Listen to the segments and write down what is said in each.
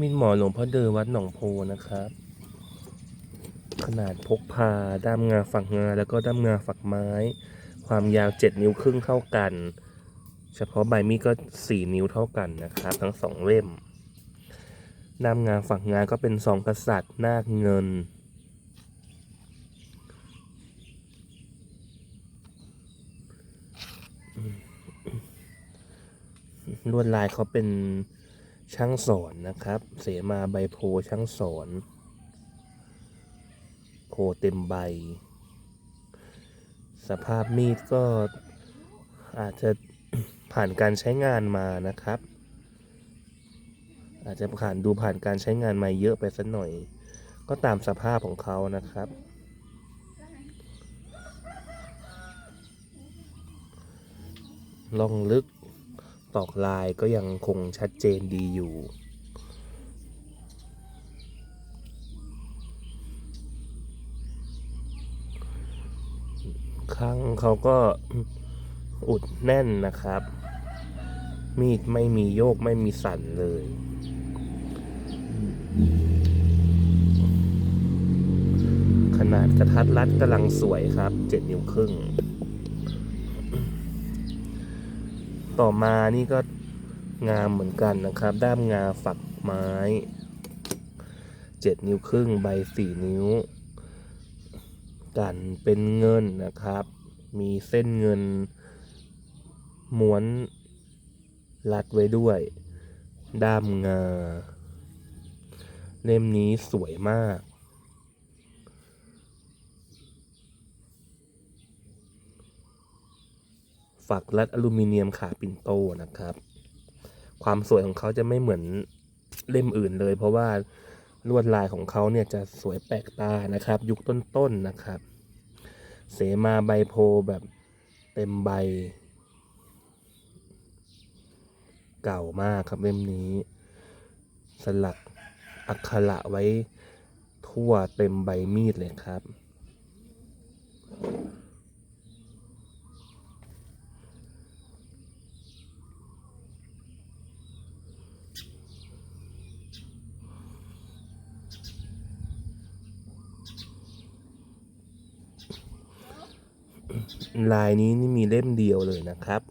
มีดหมอหลวงพ่อเดอวัดหนองโพนะครับ ขนาดพกพาด้ามงาฝักงาแล้วก็ด้ามงาฝักไม้ ความยาว7นิ้วครึ่งเท่ากัน เฉพาะใบมีดก็4นิ้วเท่ากันนะครับ ทั้งสองเล่มด้ามงาฝักงาก็เป็นสองกษัตริย์นาคเงิน ลวดลายเขาเป็น ช่างสอนนะครับ เสมาใบโพช่างสอนโพเต็มใบ สภาพมีดก็อาจจะผ่านการใช้งานมานะครับ อาจจะผ่านดูผ่านการใช้งานมาเยอะไปสักหน่อย ก็ตามสภาพของเขานะครับ ล่องลึก ตอกลายก็ยังคงชัดเจนดีอยู่ ข้างเขาก็อุดแน่นนะครับ มีดไม่มีโยกไม่มีสั่นเลยขนาดกระทัดรัดกำลังสวยครับเจ็ดนิ้วครึ่ง ต่อมานี่ก็งามเหมือนกันนะครับ ด้ามงาฝักไม้เจ็ดนิ้วครึ่งใบสี่นิ้ว กันเป็นเงินนะครับ มีเส้นเงินม้วนรัดไว้ด้วย ด้ามงา เล่มนี้สวยมาก ฝักรัดอลูมิเนียมขาปิ่นโตนะครับ ความสวยของเขาจะไม่เหมือนเล่มอื่นเลย เพราะว่าลวดลายของเขาเนี่ยจะสวยแปลกตานะครับ ยุคต้นๆนนะครับ เสมาใบโพแบบเต็มใบ เก่ามากครับเล่มนี้ สลักอักขระไว้ทั่วเต็มใบมีดเลยครับ ลายนี้นี่มีเล่มเดียวเลยนะครับ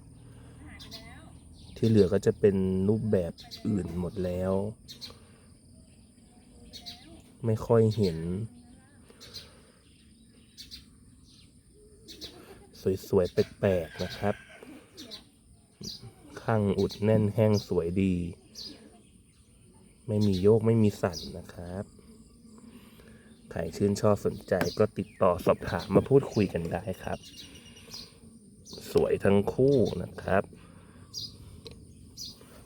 ที่เหลือก็จะเป็นรูปแบบอื่นหมดแล้ว ไม่ค่อยเห็น สวยๆแปลกๆนะครับ ข้างอุดแน่นแห้งสวยดี ไม่มีโยกไม่มีสั่นนะครับใครชื่นชอบสนใจก็ติดต่อสอบถามมาพูดคุยกันได้ครับ สวยทั้งคู่นะครับ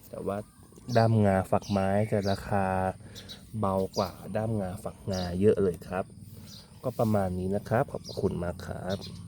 แต่ว่าด้ามงาฝักไม้จะราคาเบากว่าด้ามงาฝักงาเยอะเลยครับ ก็ประมาณนี้นะครับ ขอบคุณมากครับ